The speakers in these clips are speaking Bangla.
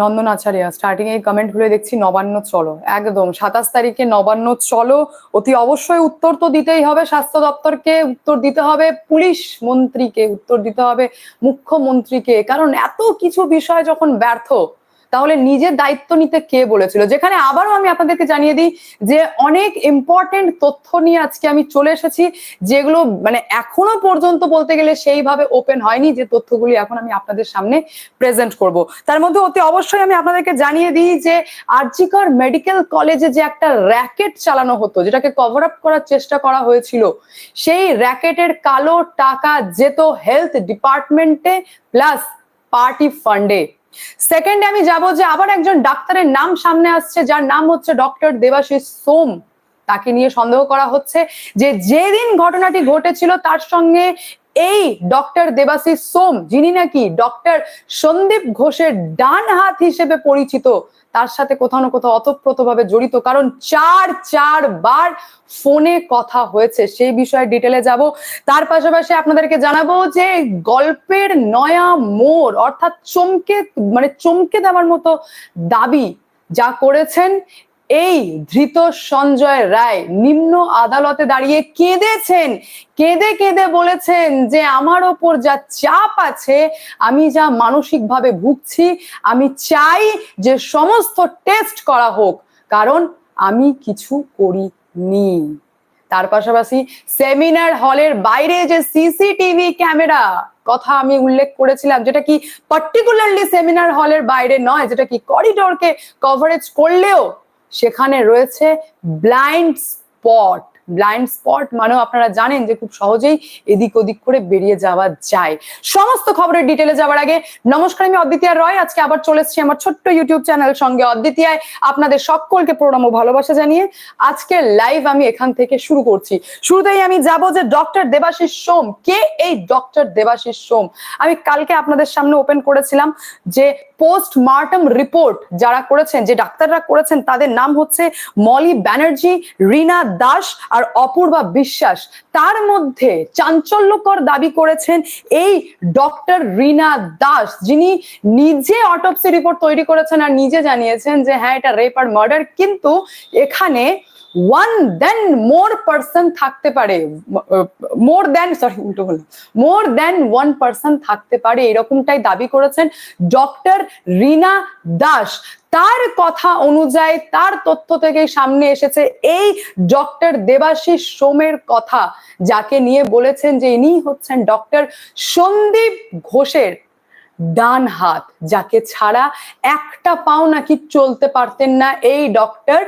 নন্দন আচার্য স্টার্টিং এই কমেন্টগুলো দেখছি, নবান্ন চলো। একদম, সাতাশ তারিখে নবান্ন চলো। অতি অবশ্যই উত্তর তো দিতেই হবে, স্বাস্থ্য দপ্তরকে উত্তর দিতে হবে, পুলিশ মন্ত্রীকে উত্তর দিতে হবে, মুখ্যমন্ত্রীকে, কারণ এত কিছু বিষয় যখন ব্যর্থ তাহলে নিজের দায়িত্ব নিতে কে বলেছিল? যেখানে আবারও আমি আপনাদেরকে জানিয়ে দিই যে অনেক ইম্পর্টেন্ট তথ্য নিয়ে আজকে আমি চলে এসেছি, যেগুলো মানে এখনও পর্যন্ত বলতে গেলে সেইভাবে ওপেন হয়নি যে তথ্যগুলি এখন আমি আপনাদের সামনে প্রেজেন্ট করব। তার মধ্যে অতি অবশ্যই আমি আপনাদেরকে জানিয়ে দিই যে আরজিকর মেডিকেল কলেজে যে একটা র্যাকেট চালানো হতো, যেটাকে কভার আপ করার চেষ্টা করা হয়েছিল, সেই র্যাকেটের কালো টাকা যেত হেলথ ডিপার্টমেন্টে প্লাস পার্টি ফান্ডে সেকেন্ডে আমি যাব যে আবার একজন ডাক্তারের নাম সামনে আসছে, যার নাম হচ্ছে ডক্টর দেবাশিস সোম। তাকে নিয়ে সন্দেহ করা হচ্ছে যে যেদিন ঘটনাটি ঘটেছিল, তার সঙ্গে এই ডক্টর দেবাশিস সোম, যিনি নাকি ডক্টর সন্দীপ ঘোষের ডান হাত হিসেবে পরিচিত তার সাথে কোথাও না কোথাও অতপ্রতভাবে জড়িত। কারণ চার চার বার ফোনে কথা হয়েছে। সেই বিষয়ে ডিটেলে যাব। তার পাশাপাশি আপনাদেরকে জানাব যে গল্পের নয়া মোড়, অর্থাৎ চমকে মানে চমকে দেওয়ার মতো দাবি যা করেছেন এই ধৃত সঞ্জয় রায় নিম্ন আদালতে দাঁড়িয়ে কেঁদেছেন। কেঁদে কেঁদে বলেছেন যে, আমার ওপর যা চাপ আছে, আমি যা মানসিকভাবে ভুগছি, আমি চাই যে সমস্ত টেস্ট করা হোক, কারণ আমি কিছু করিনি। তার পাশাপাশি সেমিনার হলের বাইরে যে সিসিটিভি ক্যামেরা, কথা আমি উল্লেখ করেছিলাম, যেটা কি পার্টিকুলারলি সেমিনার হলের বাইরে নয়, যেটা কি করিডোরকে কভারেজ করলেও সেখানে রয়েছে ব্লাইন্ড স্পট ব্লাইন্ড স্পট মানেও আপনারা জানেন যে খুব সহজেই এদিক ওদিক করে বেরিয়ে যাওয়া যায়। সমস্ত খবরের ডিটেলে যাওয়ার আগে নমস্কার, আমি অদ্বিতীয় রয়। আজকে আবার চলে এসেছি আমার ছোট্ট ইউটিউব চ্যানেল সঙ্গে অদ্বিতীয় আপনাদের সকলকে প্রণাম ও ভালোবাসা জানিয়ে আজকে লাইভ আমি এখান থেকে শুরু করছি। শুরুতেই আমি যাব যে ডক্টর দেবাশিস সোম। কে এই ডক্টর দেবাশিস সোম? আমি কালকে আপনাদের সামনে ওপেন করেছিলাম যে পোস্টমার্টম রিপোর্ট যারা করেছেন, যে ডাক্তাররা করেছেন, তাদের নাম হচ্ছে মলি ব্যানার্জি, রিনা দাস আর অপূর্বা বিশ্বাস। তার মধ্যে চাঞ্চল্যকর দাবি করেছেন এই ডক্টর রিনা দাস, যিনি নিজে অটোপসি রিপোর্ট তৈরি করেছেন আর নিজে জানিয়েছেন যে হ্যাঁ এটা রেপ আর মার্ডার কিন্তু এখানে ওয়ান দেন মোর পার্সন থাকতে পারে মোর দেন সরি উল্টো বললাম মোর দেন ওয়ান পার্সন থাকতে পারে, এরকমটাই দাবি করেছেন ডক্টর রিনা দাস। তার কথা অনুযায়ী, তার তথ্য থেকে সামনে এসেছে এই ডক্টর দেবাশিস সোমের কথা, যাকে নিয়ে বলেছেন যে ইনি হচ্ছেন ডক্টর সন্দীপ ঘোষের ডান হাত, যাকে ছাড়া একটা পাও নাকি চলতে পারতেন না এই ডক্টর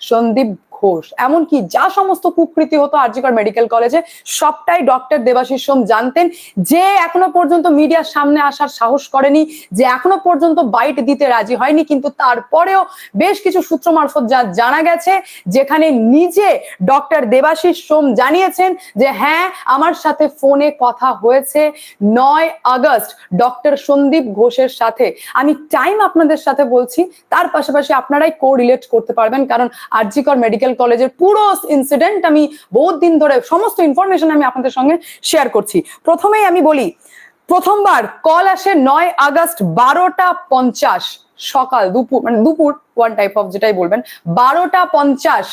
সন্দীপ ঘোষ। এমনকি যা সমস্ত কুকৃতি হতো আরজিকর মেডিকেল কলেজে, সবটাই ডক্টর দেবাশিস সোম জানতেন, যে এখনও পর্যন্ত মিডিয়ার সামনে আসার সাহস করেনি, যে এখনও পর্যন্ত বাইট দিতে রাজি হয়নি, কিন্তু তারপরেও বেশ কিছু সূত্র মারফত যা জানা গেছে, যেখানে নিজে ডক্টর দেবাশিস সোম জানিয়েছেন যে হ্যাঁ আমার সাথে ফোনে কথা হয়েছে নয় আগস্ট ডক্টর সন্দীপ ঘোষের সাথে। আমি টাইম আপনাদের সাথে বলছি, তার পাশাপাশি আপনারাই কো রিলেট করতে পারবেন, কারণ আরজিকর মেডিকেল কলেজের পুরো ইনসিডেন্ট আমি বহুত দিন ধরে, সমস্ত ইনফরমেশন আমি আপনাদের সঙ্গে শেয়ার করছি। প্রথমেই আমি বলি, প্রথমবার কল আসে নয় আগস্ট বারোটা পঞ্চাশ, সকাল দুপুর মানে দুপুর ওয়ান টাইপ অফ যেটাই বলবেন, বারোটা পঞ্চাশ,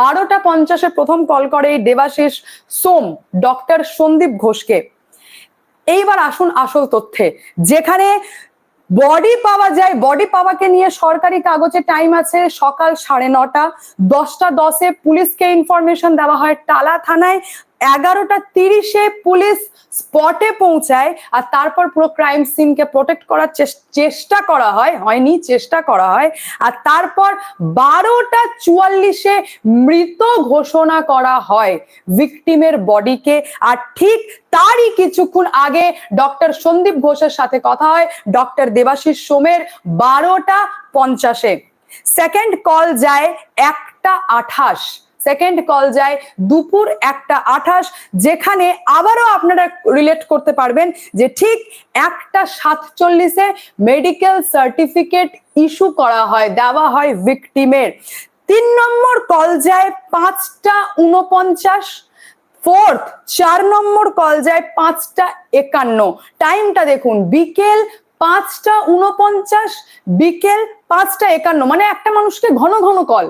বারোটা পঞ্চাশে প্রথম কল করে এই দেবাশিস সোম ডক্টর সন্দীপ ঘোষকে। এইবার আসুন আসল তথ্যে, যেখানে বডি পাওয়া যায়। বডি পাওয়াকে নিয়ে সরকারি কাগজে টাইম আছে সকাল সাড়ে নটা। দশটা দশে পুলিশকে ইনফরমেশন দেওয়া হয়। টালা থানায় এগারোটা তিরিশে পুলিশ স্পটে পৌঁছায় আর তারপর পুরো ক্রাইম সিনকে প্রোটেক্ট করার চেষ্টা করা হয়, হয়নি, চেষ্টা করা হয়। আর তারপর বারোটা চুয়াল্লিশে মৃত ঘোষণা করা হয় ভিকটিমের বডিকে আর ঠিক তারই কিছুক্ষণ আগে ডক্টর সন্দীপ ঘোষের সাথে কথা হয় ডক্টর দেবাশিস সোমের বারোটা পঞ্চাশে। সেকেন্ড কল যায় একটা আঠাশ। সেকেন্ড কল যায় দুপুর একটা আঠাশ, যেখানে আবারও আপনারা রিলেট করতে পারবেন যে ঠিক একটা সাতচল্লিশে মেডিকেল সার্টিফিকেট ইস্যু করা হয়, দেওয়া হয় ভিকটিমের তিন নম্বর কল যায় পাঁচটা উনপঞ্চাশ ফোর্থ চার নম্বর কল যায় পাঁচটা একান্ন। টাইমটা দেখুন, বিকেল পাঁচটা উনপঞ্চাশ বিকেল পাঁচটা একান্ন মানে একটা মানুষকে ঘন ঘন কল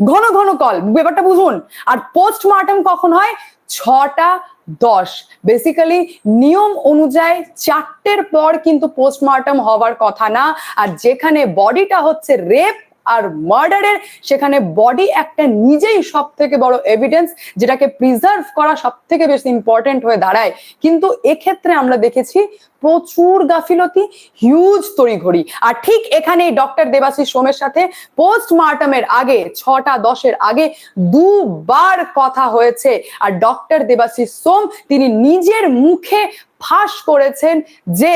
ঘন ঘন কল ব্যাপারটা বুঝুন। আর পোস্টমর্টম কখন হয়? ছটা দশ। বেসিক্যালি নিয়ম অনুযায়ী চারটের পর কিন্তু পোস্টমর্টম হওয়ার কথা না। আর যেখানে বডিটা হচ্ছে রেপ আর মার্ডারের সেখানে বডি একটা নিজেই সব থেকে বড় এভিডেন্স যেটাকে প্রিজার্ভ করা সব থেকে বেশি ইম্পর্টেন্ট হয়ে দাঁড়ায়। কিন্তু এক্ষেত্রে আমরা দেখেছি প্রচুর গাফিলতি হিউজ তড়িঘড়ি। আর ঠিক এখানে ডক্টর দেবাশিস সোমের সাথে পোস্টমার্টমের আগে, ছটা দশের আগে দুবার কথা হয়েছে। আর ডক্টর দেবাশিস সোম তিনি নিজের মুখে ফাঁস করেছেন যে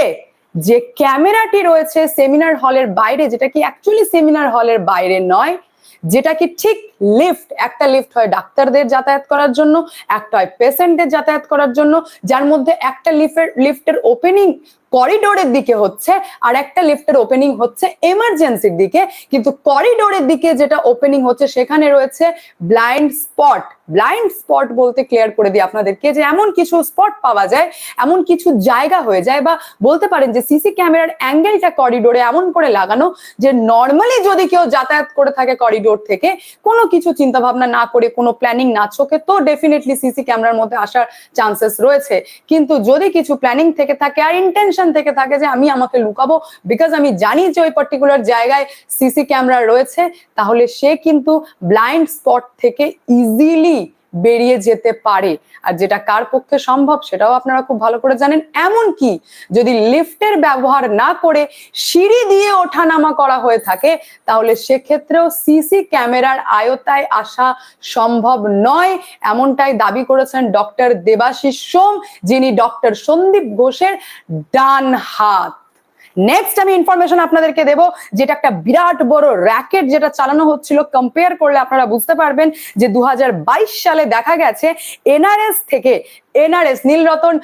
যে ক্যামেরাটি রয়েছে সেমিনার হলের বাইরে, যেটা কি অ্যাকচুয়ালি সেমিনার হলের বাইরে নয়, যেটা কি ঠিক লিফট, একটা লিফট হয় ডাক্তারদের যাতায়াত করার জন্য, একটা হয় পেশেন্টদের যাতায়াত করার জন্য, যার মধ্যে একটা লিফটের লিফটের ওপেনিং করিডোরের দিকে হচ্ছে আর একটা লিফটের ওপেনিং হচ্ছে এমার্জেন্সির দিকে। কিন্তু করিডোরের দিকে যেটা ওপেনিং হচ্ছে, সেখানে রয়েছে ব্লাইন্ড স্পট ব্লাইন্ড স্পট বলতে ক্লিয়ার করে দিই আপনাদেরকে যে এমন কিছু স্পট পাওয়া যায়, এমন কিছু জায়গা হয়ে যায় বা বলতে পারেন যে সিসি ক্যামেরার অ্যাঙ্গেলটা করিডোরে এমন করে লাগানো যে নর্মালি যদি কেউ যাতায়াত করে থাকে করিডোর থেকে, কোনো কিছু চিন্তা ভাবনা না করে, কোনো প্ল্যানিং না চোখে, তো ডেফিনেটলি সিসি ক্যামেরার মধ্যে আসার চান্সেস রয়েছে। কিন্তু যদি কিছু প্ল্যানিং থেকে থাকে আর ইন্টেনশন থেকে থাকে যে আমি আমাকে লুকাবো বিকজ আমি জানি যে ওই পার্টিকুলার জায়গায় সিসি ক্যামেরা রয়েছে, তাহলে সে কিন্তু ব্লাইন্ড স্পট থেকে ইজিলি বেরিয়ে যেতে পারে। আর যেটা কার পক্ষে সম্ভব সেটাও আপনারা খুব ভালো করে জানেন। এমন কি যদি লিফটের ব্যবহার না করে সিঁড়ি দিয়ে ওঠানামা করা হয়ে থাকে, তাহলে সেক্ষেত্রেও সিসি ক্যামেরার আয়তায় আসা সম্ভব নয়। এমনটাই দাবি করেছেন ডক্টর দেবাশিস সোম, যিনি ডক্টর সন্দীপ ঘোষের ডান হাত। নেক্সট আমি ইনফরমেশন আপনাদেরকে দেব, যেটা একটা বিরাট বড় র্যাকেট যেটা চালানো হচ্ছিল। কম্পেয়ার করলে আপনারা বুঝতে পারবেন যে দু হাজার বাইশ সালে দেখা গেছে, এনআরএস থেকে এনআরএস নীলরতন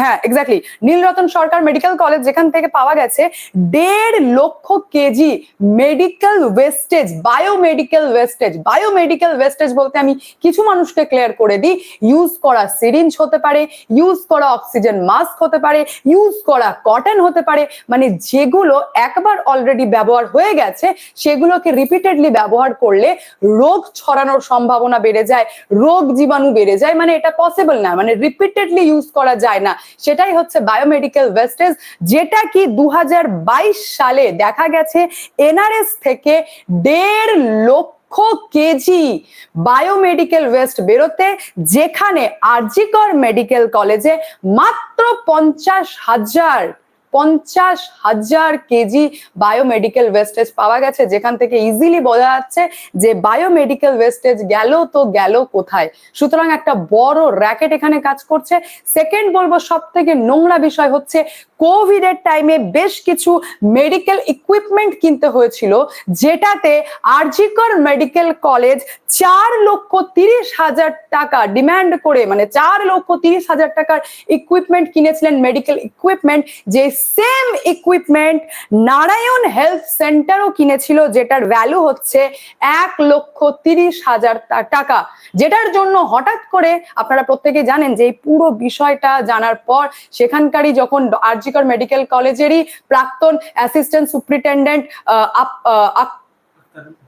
হ্যাঁ exactly Nilratan Sarkar medical college যেখান থেকে পাওয়া গেছে, দেড় লক্ষ KG medical wastage biomedical wastage biomedical wastage বলতে আমি কিছু মানুষকে ক্লিয়ার করে দিই ইউজ করা সিরিঞ্জ হতে পারে ইউজ করা অক্সিজেন মাস্ক হতে পারে ইউজ করা কটন হতে পারে মানে যেগুলো একবার অলরেডি ব্যবহার হয়ে গেছে, সেগুলোকে রিপিটেডলি ব্যবহার করলে রোগ ছড়ানোর সম্ভাবনা বেড়ে যায় রোগ জীবাণু বেড়ে যায় মানে এটা পসিবল না মানে রিপিটেডলি ইউজ করা যায় না। সেটাই হচ্ছে বায়োমেডিক্যাল ওয়েস্টেজ যেটা কি দু হাজার বাইশ সালে দেখা গেছে এনআরএস থেকে দেড় লক্ষ কেজি বায়োমেডিক্যাল ওয়েস্ট বেরোতে, যেখানে আরজিকর মেডিকেল কলেজে মাত্র পঞ্চাশ হাজার পঞ্চাশ হাজার কেজি বায়োমেডিক্যাল ওয়েস্টেজ পাওয়া গেছে, যেখান থেকে ইজিলি বোঝা যাচ্ছে যে বায়োমেডিক্যাল ওয়েস্টেজ গেল তো গেল কোথায়। সুতরাং একটা বড় র্যাকেট এখানে কাজ করছে। সেকেন্ড বলব সব থেকে নোংরা বিষয় হচ্ছে কোভিড এর টাইমে বেশ কিছু মেডিকেল ইকুইপমেন্ট কিনতে হয়েছিল, যেটাতে আরজিকর মেডিকেল কলেজ চার লক্ষ তিরিশ হাজার টাকা ডিমান্ড করে মানে চার লক্ষ তিরিশ হাজার টাকার ইকুইপমেন্ট কিনেছিলেন মেডিকেল ইকুইপমেন্ট যে সেম ইকুইপমেন্ট নারায়ণ হেলথ সেন্টারও কিনেছিল, যেটার ভ্যালু হচ্ছে এক লক্ষ তিরিশ হাজার টাকা। যেটার জন্য হঠাৎ করে আপনারা প্রত্যেকে জানেন যে এই পুরো বিষয়টা জানার পর সেখানকারই যখন আরজিকর মেডিকেল কলেজেরই প্রাক্তন অ্যাসিস্ট্যান্ট সুপ্রিটেন্ডেন্ট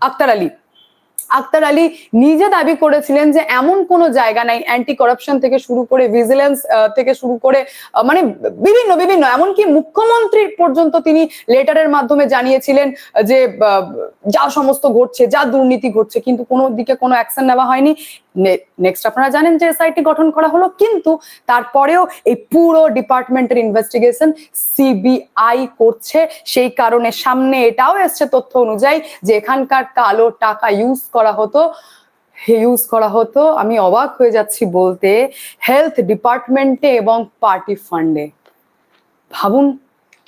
আক্তার আলী। আক্তার আলী নিজে দাবি করেছিলেন যে এমন কোনো জায়গা নাই অ্যান্টি করাপশন থেকে শুরু করে ভিজিলেন্স থেকে শুরু করে মানে বিভিন্ন বিভিন্ন, এমনকি মুখ্যমন্ত্রীর পর্যন্ত তিনি লেটারের মাধ্যমে জানিয়েছিলেন যে যা সমস্ত ঘটছে, যা দুর্নীতি ঘটছে, কিন্তু কোনো দিকে কোনো অ্যাকশন নেওয়া হয়নি। নেক্সট আপনারা জানেন যে এসআইটি গঠন করা হলো, কিন্তু তারপরেও এই পুরো ডিপার্টমেন্টের ইনভেস্টিগেশন সিবিআই করছে। সেই কারণে সামনে এটাও এসছে তথ্য অনুযায়ী যে এখানকার কালো টাকা ইউজ করা হতো। ইউজ করা হতো। আমি অবাক হয়ে যাচ্ছি বলতে হেলথ ডিপার্টমেন্টে এবং পার্টি ফান্ডে ভাবুন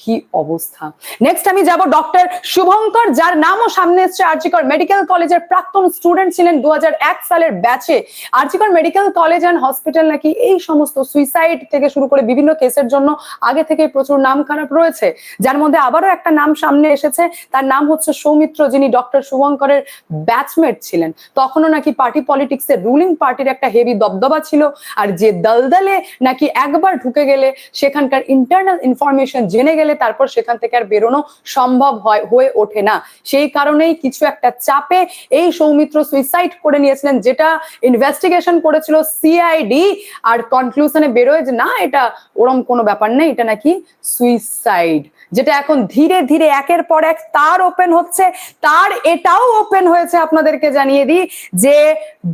কি অবস্থা? নেক্সট আমি যাব ডক্টর শুভঙ্কর, যার নামও সামনে এসছে আরজিকর মেডিকেল কলেজের প্রাক্তন স্টুডেন্ট ছিলেন দু হাজার এক সালের ব্যাচে RG Kar medical college and hospital নাকি এই সমস্ত সুইসাইড থেকে শুরু করে বিভিন্ন কেসের জন্য আগে থেকে প্রচুর নাম খারাপ রয়েছে। যার মধ্যে আবারও একটা নাম সামনে এসেছে, তার নাম হচ্ছে সৌমিত্র, যিনি ডক্টর শুভঙ্করের ব্যাচমেট ছিলেন। তখনও নাকি পার্টি পলিটিক্স এর রুলিং পার্টির একটা হেভি দবদবা ছিল, আর যে দলদলে নাকি একবার ঢুকে গেলে সেখানকার ইন্টারনাল ইনফরমেশন জেনে গেলে তারপর সেখান থেকে আর বেরোনো সম্ভব হয়, হয়ে ওঠে না। সেই কারণেই কিছু একটা চাপে এই সৌমিত্র সুইসাইড করে নিয়েছিলেন, যেটা ইনভেস্টিগেশন করেছিল সিআইডি আর কনক্লুশনে বেরোয় যে, না, এটা ওরম কোনো ব্যাপার নেই, এটা নাকি সুইসাইড যেটা এখন ধীরে ধীরে, একের পর এক তার ওপেন হচ্ছে। তার এটাও ওপেন হয়েছে আপনাদেরকে জানিয়ে দিই যে,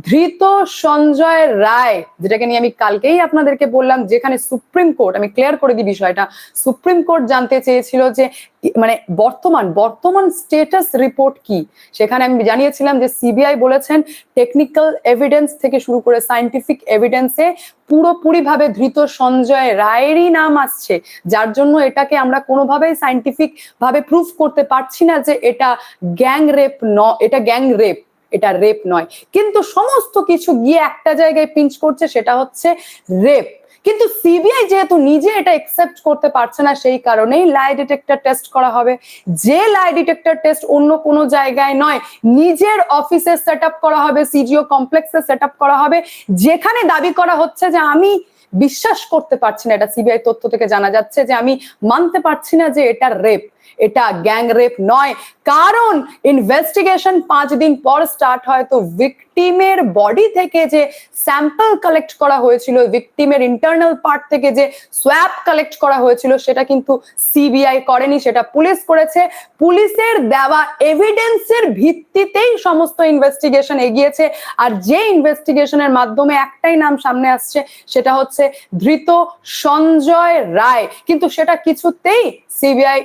ধৃত সঞ্জয় রায়, যেটাকে নিয়ে আমি কালকেই আপনাদেরকে বললাম, যেখানে সুপ্রিম কোর্ট, আমি ক্লিয়ার করে দিই বিষয়টা, সুপ্রিম কোর্ট জানতে চেয়েছিল যে মানে বর্তমান বর্তমান স্টেটাস রিপোর্ট কি? সেখানে আমি জানিয়েছিলাম যে সিবিআই বলেছেন টেকনিক্যাল এভিডেন্স থেকে শুরু করে সায়েন্টিফিক এভিডেন্সে পুরোপুরি ভাবে ধৃত সঞ্জয় রায়েরই নাম আসছে, যার জন্য এটাকে আমরা কোনোভাবেই সায়েন্টিফিক ভাবে প্রুফ করতে পারছি না যে এটা গ্যাং রেপ ন, এটা গ্যাং রেপ এটা রেপ নয়। কিন্তু সমস্ত কিছু গিয়ে একটা জায়গায় পিঞ্চ করছে, সেটা হচ্ছে রেপ কিন্তু সিবিআই যেহেতু নিজে এটা একসেপ্ট করতে পারছে না, সেই কারণেই লাই ডিটেক্টর টেস্ট করা হবে। যে লাই ডিটেক্টর টেস্ট অন্য কোনো জায়গায় নয়, নিজের অফিসে সেট করা হবে সিজিও কমপ্লেক্সে সেট করা হবে, যেখানে দাবি করা হচ্ছে যে আমি বিশ্বাস করতে পারছি না, এটা সিবিআই তথ্য থেকে জানা যাচ্ছে যে আমি মানতে পারছি না যে এটা রেপ এটা গ্যাং রেপ নয়। কারণ ইনভেস্টিগেশন পাঁচ দিন পর স্টার্ট হয় তো ভিকটিমের বডি থেকে যে স্যাম্পল কালেক্ট করা হয়েছিল ভিকটিমের ইন্টারনাল পার্ট থেকে যে সোয়াব কালেক্ট করা হয়েছিল, সেটা কিন্তু সিবিআই করেনি, সেটা পুলিশ করেছে। পুলিশের দেওয়া এভিডেন্সের ভিত্তিতেই সমস্ত ইনভেস্টিগেশন এগিয়েছে। আর যে ইনভেস্টিগেশনের মাধ্যমে একটাই নাম সামনে আসছে, সেটা হচ্ছে ধৃত সঞ্জয় রায়। কিন্তু সেটা কিছুতেই সিবিআই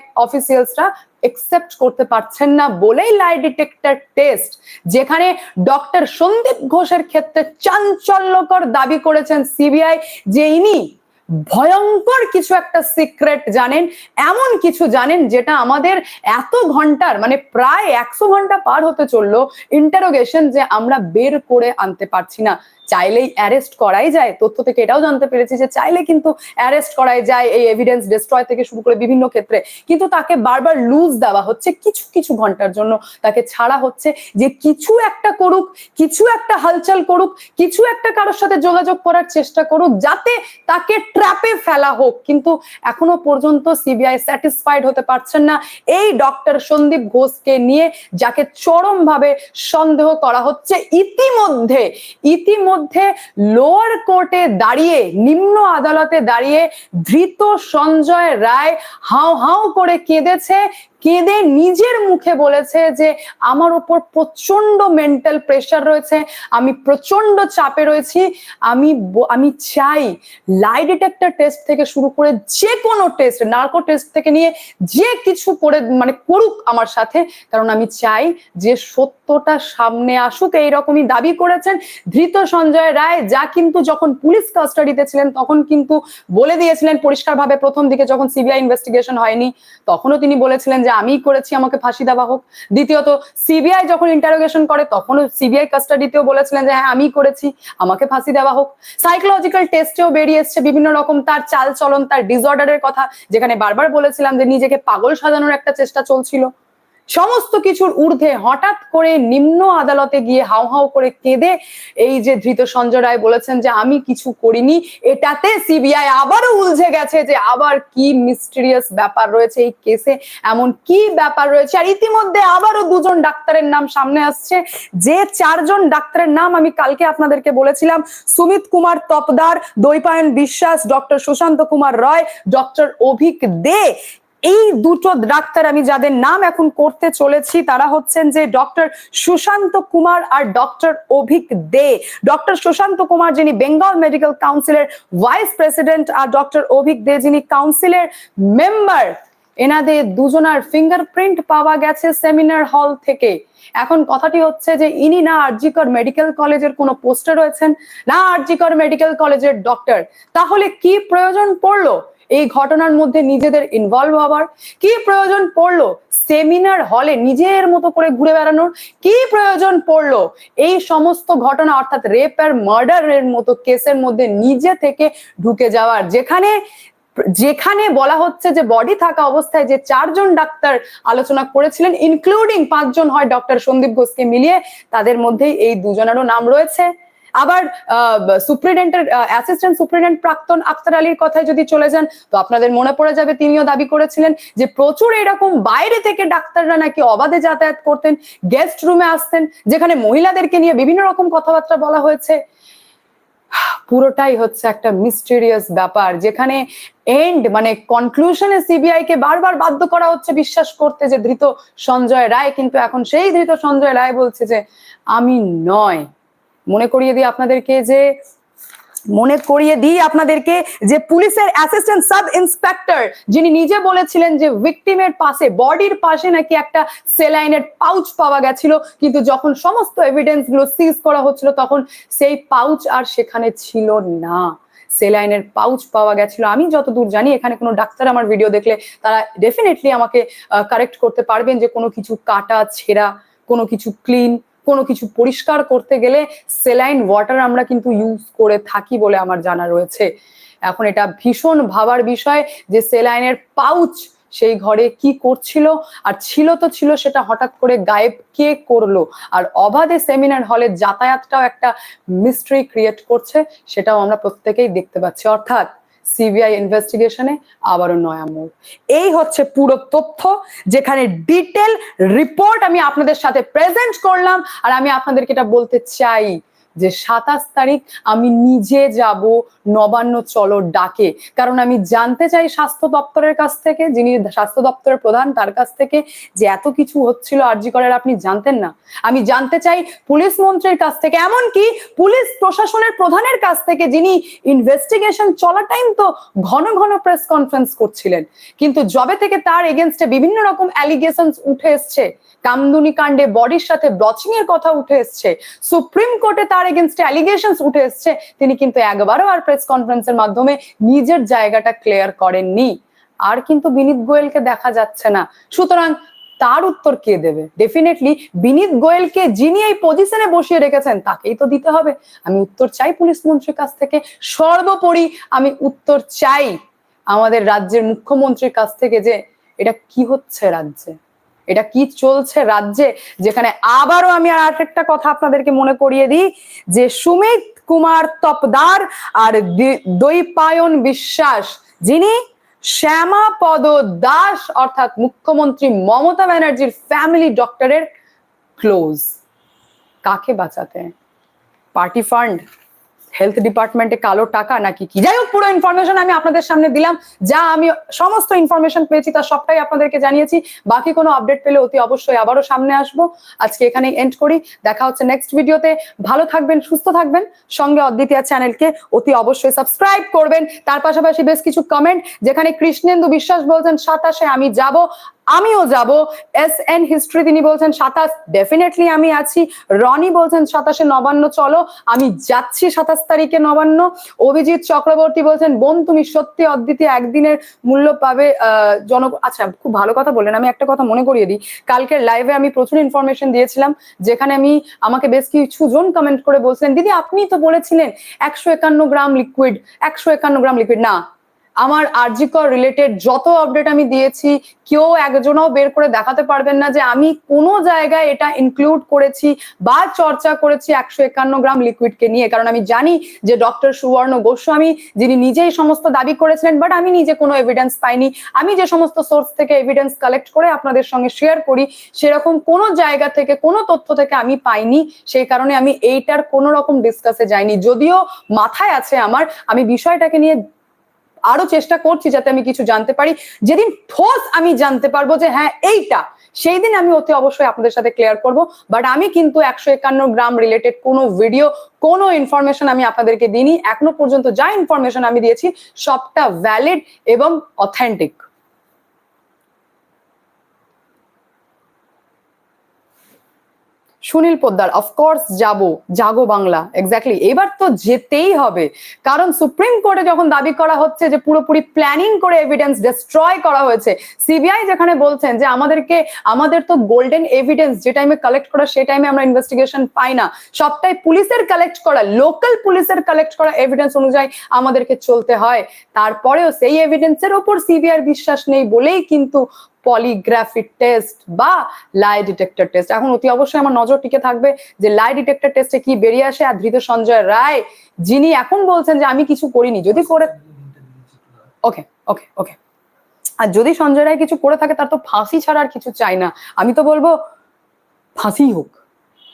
অফিসিয়ালসরা একসেপ্ট করতে পারছেন না বলেই লাই ডিটেক্টর টেস্ট যেখানে ডক্টর সন্দীপ ঘোষের ক্ষেত্রে চাঞ্চল্যকর দাবি করেছেন সিবিআই যে ইনি ভয়ঙ্কর কিছু একটা সিক্রেট জানেন, এমন কিছু জানেন যেটা আমাদের এত ঘণ্টার মানে প্রায় একশো ঘণ্টা পার হতে চলল ইন্টারোগেশন যে আমরা বের করে আনতে পারছি না। চাইলেই অ্যারেস্ট করাই যায়। তথ্য থেকে এটাও জানতে পেরেছি যে চাইলে কিন্তু অ্যারেস্ট করাই যায় এই এভিডেন্স ডিস্ট্রয় থেকে শুরু করে বিভিন্ন ক্ষেত্রে। কিন্তু তাকে বারবার লুজ দেওয়া হচ্ছে কিছু কিছু ঘণ্টার জন্য। তাকে ছাড়া হচ্ছে যে কিছু একটা করুক, কিছু একটা হালচাল করুক, কিছু একটা কারোর সাথে যোগাযোগ করার চেষ্টা করুক, যাতে তাকে ট্র্যাপে ফেলা হোক। কিন্তু এখনও পর্যন্ত সিবিআই স্যাটিসফাইড হতে পারছেন না। এই ডক্টর সন্দীপ ঘোষকে নিয়ে যাকে চরমভাবে সন্দেহ করা হচ্ছে ইতিমধ্যে ইতিমধ্যে লোয়ার কোর্টে দাঁড়িয়ে নিম্ন আদালতে দাঁড়িয়ে ধৃত সঞ্জয় রায় হাও হাও করে কেঁদেছে। কেঁদে নিজের মুখে বলেছে যে আমার ওপর প্রচণ্ড মেন্টাল প্রেশার রয়েছে, আমি প্রচণ্ড চাপে রয়েছি, আমি আমি চাই লাই ডিটেক্টর টেস্ট থেকে শুরু করে যে কোনো টেস্ট নার্কো টেস্ট থেকে নিয়ে যে কিছু করে মানে করুক আমার সাথে, কারণ আমি চাই যে সত্যটা সামনে আসুক, এইরকমই দাবি করেছেন ধৃত সঞ্জয় রায়, যা কিন্তু যখন পুলিশ কাস্টাডিতে ছিলেন, তখন কিন্তু বলে দিয়েছিলেন, পরিষ্কারভাবে প্রথম দিকে যখন সিবিআই ইনভেস্টিগেশন হয়নি, তখনও তিনি বলেছিলেন যে আমি করেছি, আমাকে ফাঁসি দেওয়া হোক। দ্বিতীয়ত সিবিআই যখন ইন্টারোগেশন করে তখন সিবিআই কাস্টাডিতেও বলেছিলেন যে হ্যাঁ আমি করেছি, আমাকে ফাঁসি দেওয়া হোক। সাইকোলজিক্যাল টেস্টেও বেরিয়ে এসছে বিভিন্ন রকম, তার চাল চলন তার ডিসঅর্ডারের কথা, যেখানে বারবার বলেছিলাম যে, নিজেকে পাগল সাজানোর একটা চেষ্টা চলছিল। সমস্ত কিছুর ঊর্ধ্বে হঠাৎ করে নিম্ন আদালতে গিয়ে হাউ হাউ করে কেঁদে এই যে ধৃত সঞ্জয় রায় বলেছেন যে আমি কিছু করিনি, এটাতে সিবিআই আবারও উলঝে গেছে যে আবার কি মিস্টেরিয়াস ব্যাপার রয়েছে এই কেসে, এমন কি ব্যাপার রয়েছে? আর ইতিমধ্যে আবারও দুজন ডাক্তারের নাম সামনে আসছে, যে চারজন ডাক্তারের নাম আমি কালকে আপনাদেরকে বলেছিলাম, সুমিত কুমার তপদার, দৈপায়ন বিশ্বাস, ডক্টর সুশান্ত কুমার রয়, ডক্টর অভিক দে। এই দুটো ডাক্তার আমি যাদের নাম এখন করতে চলেছি, তারা হচ্ছেন যে ডক্টর সুশান্ত কুমার আর ডক্টর অভিক দে। ডক্টর সুশান্ত কুমার যিনি বেঙ্গল মেডিকেল কাউন্সিলের ভাইস প্রেসিডেন্ট আর ডক্টর অভিক দে যিনি কাউন্সিলের মেম্বার, এনাদের দুজনার ফিঙ্গারপ্রিন্ট পাওয়া গেছে সেমিনার হল থেকে। এখন কথাটি হচ্ছে যে ইনি না আরজিকর মেডিকেল কলেজের কোনো পোস্টার রয়েছেন, না আরজিকর মেডিকেল কলেজের ডক্টর। তাহলে কি প্রয়োজন পড়ল? এই ঘটনার মধ্যে নিজেদের ইনভলভ হবার, কি প্রয়োজন পড়ল সেমিনার হলে নিজের মতো করে ঘুরে বেড়ানোর, কি প্রয়োজন পড়ল এই সমস্ত ঘটনা অর্থাৎ রেপ আর মার্ডারের মতো কেসের মধ্যে নিজে থেকে ঢুকে যাওয়ার, যেখানে যেখানে বলা হচ্ছে যে বডি থাকা অবস্থায় যে চারজন ডাক্তার আলোচনা করেছিলেন ইনক্লুডিং পাঁচজন হয় ডক্টর সন্দীপ ঘোষকে মিলিয়ে, তাদের মধ্যেই এই দুজনেরও নাম রয়েছে। আবার সুপ্রিটেন্ডেন্টের অ্যাসিস্ট্যান্ট সুপ্রিটেন্ডেন্ট প্রাক্তন আক্তার আলীর কথায় যদি চলে যান, তো আপনাদের মনে পড়ে যাবে তিনিও দাবি করেছিলেন যে প্রচুর এরকম বাইরে থেকে ডাক্তাররা নাকি অবাধে যাতায়াত করতেন গেস্ট রুমে আসতেন, যেখানে মহিলাদেরকে নিয়ে বিভিন্ন রকম কথাবার্তা বলা হয়েছে। পুরোটাই হচ্ছে একটা মিস্টেরিয়াস ব্যাপার, যেখানে এন্ড মানে কনক্লুশনে সিবিআই কে বারবার বাধ্য করা হচ্ছে বিশ্বাস করতে যে ধৃত সঞ্জয় রায়, কিন্তু এখন সেই ধৃত সঞ্জয় রায় বলছে যে, আমি নয়। মনে করিয়ে দিই আপনাদেরকে যে, মনে করিয়ে দিই আপনাদেরকে যে পুলিশের অ্যাসিস্ট্যান্ট সাব ইন্সপেক্টর যিনি নিজে বলেছিলেন যে ভিকটিমের পাশে বডির পাশে নাকি একটা সেলাইনের পাউচ পাওয়া গেছিল। কিন্তু যখন সমস্ত এভিডেন্সগুলো সিজ করা হচ্ছিল, তখন সেই পাউচ আর সেখানে ছিল না। সেলাইনের পাউচ পাওয়া গেছিল। আমি যতদূর জানি, এখানে কোনো ডাক্তার আমার ভিডিও দেখলে তারা ডেফিনেটলি আমাকে কারেক্ট করতে পারবেন যে কোনো কিছু কাটা, ছেঁড়া, কোনো কিছু ক্লিন কোনো কিছু পরিষ্কার করতে গেলে সেলাইন ওয়াটার আমরা কিন্তু ইউজ করে থাকি বলে আমার জানা রয়েছে। এখন এটা ভীষণ ভাবার বিষয় যে সেলাইনের পাউচ সেই ঘরে কি করছিল, আর ছিল তো ছিল সেটা হঠাৎ করে গায়েব কে করল, আর অবাধে সেমিনার হলে যাতায়াতটাও একটা মিস্ট্রি ক্রিয়েট করছে, সেটাও আমরা প্রত্যেকেই দেখতে পাচ্ছি। অর্থাৎ সিবিআই ইনভেস্টিগেশনে আবারও নয়া মোড় এই হচ্ছে পুরো তথ্য, যেখানে ডিটেল রিপোর্ট আমি আপনাদের সাথে প্রেজেন্ট করলাম। আর আমি আপনাদেরকে এটা বলতে চাই যে সাতাশ তারিখ আমি নিজে যাব নবান্ন চলো ডাকে। কারণ আমি জানতে চাই স্বাস্থ্য দপ্তরের কাছ থেকে, যিনি স্বাস্থ্য দপ্তরের প্রধান, তার কাছ থেকে যে এত কিছু হচ্ছিল আরজি করার আপনি জানতেন না। আমি জানতে চাই পুলিশ মন্ত্রীর কাছ থেকে, এমনকি পুলিশ প্রশাসনের প্রধানের কাছ থেকে যিনি ইনভেস্টিগেশন চলা টাইম তো ঘন ঘন প্রেস কনফারেন্স করছিলেন। কিন্তু জবে থেকে তার এগেনস্টে বিভিন্ন রকম অ্যালিগেশন উঠে এসছে কামদুনি কাণ্ডে বডির সাথে ব্লচিং এর কথা উঠে এসছে, সুপ্রিম কোর্টে তার এগেনস্টে অ্যালিগেশন উঠে এসছে। তিনি কিন্তু একবারও আর প্রেস কনফারেন্সের মাধ্যমে নিজের জায়গাটা ক্লিয়ার করেননি। আর কিন্তু বিনীত গোয়েলকে দেখা যাচ্ছে না। সুতরাং তার উত্তর কে দেবে? ডেফিনেটলি বিনীত গোয়েলকে যিনি এই পজিশনে বসিয়ে রেখেছেন, তাকেই তো দিতে হবে। আমি উত্তর চাই পুলিশ মন্ত্রীর কাছ থেকে। সর্বোপরি আমি উত্তর চাই আমাদের রাজ্যের মুখ্যমন্ত্রীর কাছ থেকে যে এটা কি হচ্ছে রাজ্যে? এটা কি চলছে রাজ্যে? যেখানে আবারও আমি আর একটা কথা আপনাদেরকে মনে করিয়ে দিই, যে সুমিত কুমার তপদার আর দৈপায়ন বিশ্বাস, যিনি শ্যামাপদ দাস, অর্থাৎ মুখ্যমন্ত্রী মমতা ব্যানার্জির ফ্যামিলি ডক্টরের ক্লোজ কাকে বাঁচাতে? পার্টি ফান্ড হেলথ ডিপার্টমেন্টে কালো টাকা নাকি কি? যাই হোক, পুরো ইনফরমেশন আমি আপনাদের সামনে দিলাম। যা আমি সমস্ত ইনফরমেশন পেয়েছি তার সবটাই আপনাদেরকে জানিয়েছি। বাকি কোনো আপডেট পেলে অতি অবশ্যই আবারও সামনে আসব। আজকে এখানে এন্ড করি। দেখা হচ্ছে নেক্সট ভিডিওতে ভালো থাকবেন, সুস্থ থাকবেন। সঙ্গে অদ্বিতীয় চ্যানেলকে অতি অবশ্যই সাবস্ক্রাইব করবেন। তার পাশাপাশি বেশ কিছু কমেন্ট যেখানে কৃষ্ণেন্দু বিশ্বাস বলছেন, সাতাশে আমি যাব। আমিও যাব। এস এন হিস্ট্রি তিনি বলছেন সাতাশ ডেফিনেটলি আমি আছি। রনি বলছেন সাতাশে নবান্ন, চলো। আমি যাচ্ছি সাতাশ তারিখে নবান্ন। অভিজিৎ চক্রবর্তী বলছেন, বোন, তুমি সত্যি অদ্বিতীয় একদিনের মূল্য পাবে জন আচ্ছা খুব ভালো কথা বললেন। আমি একটা কথা মনে করিয়ে দিই। কালকের লাইভে আমি প্রচুর ইনফরমেশন দিয়েছিলাম, যেখানে আমি আমাকে বেশ কিছু জন কমেন্ট করে বলছিলেন, দিদি আপনি তো বলেছিলেন, একশো একান্ন গ্রাম লিকুইড একশো একান্ন গ্রাম লিকুইড না আমার আরজিকর রিলেটেড যত আপডেট আমি দিয়েছি, কেউ একজনও বের করে দেখাতে পারবেন না যে আমি কোনো জায়গায় এটা ইনক্লুড করেছি বা চর্চা করেছি একশো একান্ন গ্রাম লিকুইডকে নিয়ে। কারণ আমি জানি যে ডক্টর সুবর্ণ গোস্বামী, যিনি নিজেই সমস্ত দাবি করেছিলেন বাট আমি নিজে কোনো এভিডেন্স পাইনি। আমি যে সমস্ত সোর্স থেকে এভিডেন্স কালেক্ট করে আপনাদের সঙ্গে শেয়ার করি, সেরকম কোনো জায়গা থেকে, কোনো তথ্য থেকে আমি পাইনি। সেই কারণে আমি এইটার কোনো রকম ডিসকাসে যাইনি। যদিও মাথায় আছে আমার, আমি বিষয়টাকে নিয়ে আরও চেষ্টা করছি যাতে আমি কিছু জানতে পারি। যেদিন ঠোস আমি জানতে পারব যে হ্যাঁ এইটা সেই দিন আমি অতি অবশ্যই আপনাদের সাথে ক্লিয়ার করব। বাট আমি কিন্তু একশো একান্ন গ্রাম রিলেটেড কোনো ভিডিও কোনো ইনফরমেশন আমি আপনাদেরকে দিইনি। এখনও পর্যন্ত যা ইনফরমেশন আমি দিয়েছি, সবটা ভ্যালিড এবং অথেন্টিক সুনীল পোদ্দার অফকোর্স যাব, জাগো বাংলা এক্স্যাক্টলি এবার তো যেতেই হবে। কারণ সুপ্রিম কোর্টে যখন দাবি করা হচ্ছে যে পুরোপুরি প্ল্যানিং করে এভিডেন্স ডিস্ট্রয় করা হয়েছে সিবিআই যেখানে বলছেন যে আমাদেরকে, আমাদের তো গোল্ডেন এভিডেন্স যে টাইমে কালেক্ট করা সেই টাইমে আমরা ইনভেস্টিগেশন পাই না। সবটাই পুলিশের কালেক্ট করা লোকাল পুলিশের কালেক্ট করা এভিডেন্স অনুযায়ী আমাদেরকে চলতে হয়। তারপরেও সেই এভিডেন্সের ওপর সিবিআই বিশ্বাস নেই বলেই কিন্তু পলিগ্রাফি টেস্ট বা লাই ডিটেক্টর টেস্ট এখন অতি অবশ্যই আমার নজর টিকে থাকবে যে লাই ডিটেক্টর টেস্টে কি বেরিয়ে আসে আর ধৃত সঞ্জয় রায়, যিনি এখন বলছেন যে আমি কিছু করিনি, যদি করে ওকে ওকে ওকে আর যদি সঞ্জয় রায় কিছু করে থাকে, তার তো ফাঁসি ছাড়া আর কিছু চাই না। আমি তো বলব ফাঁসি হোক।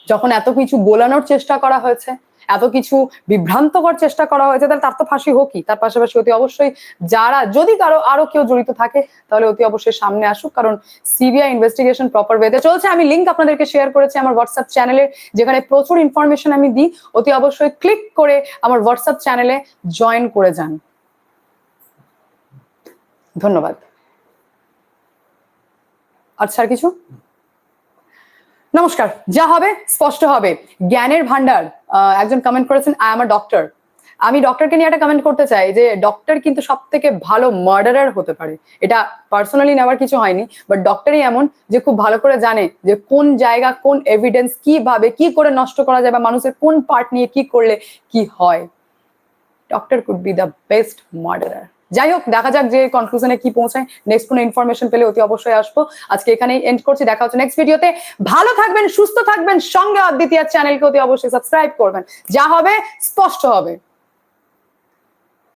যখন এত কিছু গোলানোর চেষ্টা করা হয়েছে এত কিছু বিভ্রান্তকর চেষ্টা করা হয়েছে, তাহলে তার তো ফাঁসি হোকই। তার পাশাপাশি অতি অবশ্যই যারা, যদি কারও, আরও কেউ জড়িত থাকে, তাহলে অতি অবশ্যই সামনে আসুক, কারণ সিবিআই ইনভেস্টিগেশন প্রপার ওয়েতে চলছে। আমি লিঙ্ক আপনাদেরকে শেয়ার করেছি আমার হোয়াটসঅ্যাপ চ্যানেলে যেখানে প্রচুর ইনফরমেশন আমি দিই। অতি অবশ্যই ক্লিক করে আমার হোয়াটসঅ্যাপ চ্যানেলে জয়েন করে যান। ধন্যবাদ। আর কিছু? নমস্কার, যা হবে স্পষ্ট হবে। জ্ঞানের ভান্ডার একজন কমেন্ট করেছেন আই এম ডক্টর আমি ডক্টরকে নিয়ে একটা কমেন্ট করতে চাই যে ডক্টর কিন্তু সব থেকে ভালো মার্ডারার হতে পারে। এটা পার্সোনালি নেওয়ার কিছু হয়নি বাট ডক্টরই এমন যে, খুব ভালো করে জানে যে, কোন জায়গা, কোন এভিডেন্স কীভাবে, কি করে নষ্ট করা যায় বা মানুষের কোন পার্ট নিয়ে কি করলে কি হয়। Doctor could be the best murderer যাই হোক দেখা যাক যে কনক্লুশনে কি পৌঁছায়। নেক্সট কোনো ইনফরমেশন পেলে অতি অবশ্যই আসব। আজকে এখানেই এন্ড করছি। দেখা হচ্ছে নেক্সট ভিডিওতে ভালো থাকবেন, সুস্থ থাকবেন। সঙ্গে অদ্বিতীয় চ্যানেলকে অতি অবশ্যই সাবস্ক্রাইব করবেন। যা হবে, স্পষ্ট হবে।